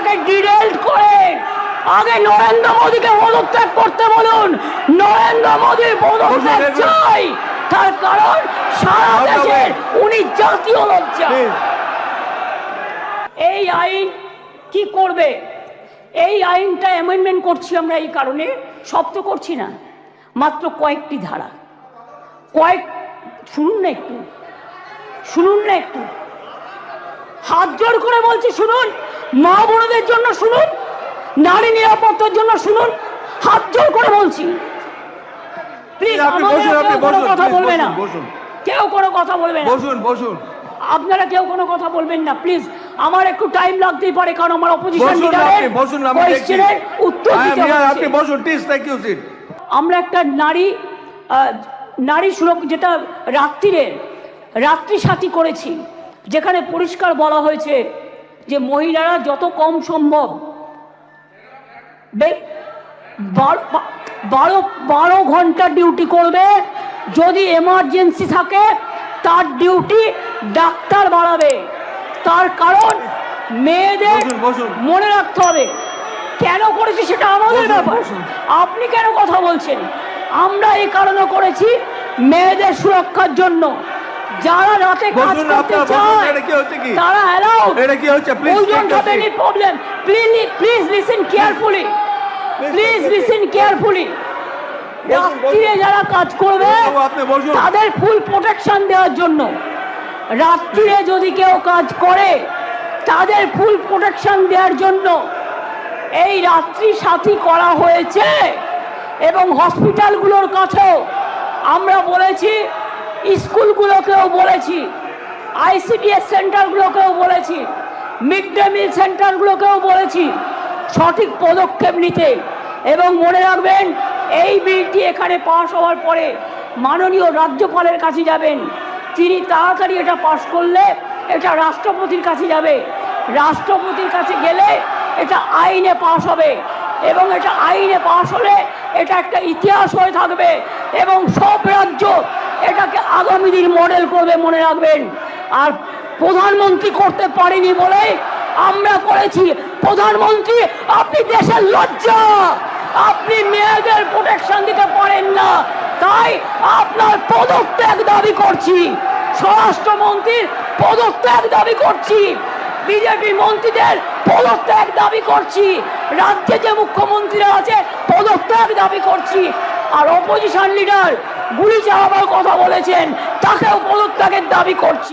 এটাকে ডিরেল্ট করে আগে নরেন্দ্র মোদীকে পদত্যাগ করতে বলুন। নরেন্দ্র মোদীর পদত্যাগ চাই। তার কারণ সারা দেশের উনি জাতীয় লজ্জা। এই আইন কি করবে? এই আইনটা অ্যামেন্ডমেন্ট করছি আমরা এই কারণে। সব তো করছি না। মাত্র কয়েকটি ধারা। কয়েক শুনুন না একটু। শুনুন না একটু। হাত জোর করে বলছি শুনুন। মা বোনদের জন্য শুনুন নারী নিরাপত্তার জন্য শুনুন হাত জোর করে বলছি। প্লিজ কেউ কোনো কথা বলবে না। বসুন, বসুন। কেউ কোনো কথা বলবে না। বসুন বসুন। আপনারা কেউ কোনো কথা বলবেন না প্লিজ আমার একটু টাইম লাগতেই পারে কারণ আমার অপোজিশন বসুন লিডারের বসুন আমি দেখছি। উত্তর দিতে আপনি বসুন প্লিজ থ্যাংক ইউ সিট আমরা একটা নারী নারী সুরক্ষা যেটা রাত্রিরের রাত্রি সাথী করেছি যেখানে পরিষ্কার বলা হয়েছে যে মহিলারা যত কম সম্ভব বারো বারো ঘণ্টা ডিউটি করবে যদি এমার্জেন্সি থাকে তার ডিউটি ডাক্তার বাড়াবে। তার কারণ মেয়েদের। মনে রাখতে হবে। কেন করেছি সেটা আমাদের ব্যাপার। আপনি কেন কথা বলছেন? আমরা এই কারণে করেছি মেয়েদের সুরক্ষার জন্য। যারা রাতে কাজ করতে চায় এটা কি হচ্ছে কি? তারা অ্যালাউড এটা কি হচ্ছে? Please we don't take have any problem please please listen carefully please listen carefully রাত্রিরে যারা কাজ করবে তাদের ফুল প্রোটেকশন দেওয়ার জন্য। রাত্রিরে যদি কেউ কাজ করে তাদের ফুল প্রোটেকশন দেওয়ার জন্য। এই রাত্রি সাথী করা হয়েছে এবং হসপিটালগুলোর কাছেও আমরা বলেছি স্কুলগুলোকেও বলেছি আইসিডিএস সেন্টারগুলোকেও বলেছি, মিড ডে মিল সেন্টারগুলোকেও বলেছি, সঠিক পদক্ষেপ নিতে। এবং মনে রাখবেন, এই বিলটি এখানে পাশ হওয়ার পরে মাননীয় রাজ্যপালের কাছে যাবেন। তিনি তাড়াতাড়ি এটা পাশ করলে এটা রাষ্ট্রপতির কাছে যাবে। রাষ্ট্রপতির কাছে গেলে এটা আইনে পাশ হবে। এবং এটা আইনে পাশ হলে এটা একটা ইতিহাস হয়ে থাকবে। এবং সব রাজ্য এটাকে আগামী দিন মডেল করবে মনে রাখবেন। আর প্রধানমন্ত্রী করতে পারেনি বলে আমরা করেছি। প্রধানমন্ত্রী, আপনি দেশের লজ্জা। আপনি মেয়েদের প্রোটেকশন দিতে পারেন না। তাই আপনার পদত্যাগ দাবি করছি। স্বরাষ্ট্রমন্ত্রীর পদত্যাগ দাবি করছি। বিজেপি মন্ত্রীদের পদত্যাগ দাবি করছি। রাজ্যে যে মুখ্যমন্ত্রীরা আছে, পদত্যাগ দাবি করছি। আর অপোজিশন লিডার গুলি চালাবার কথা বলেছেন তাকেও পদত্যাগের দাবি করছি।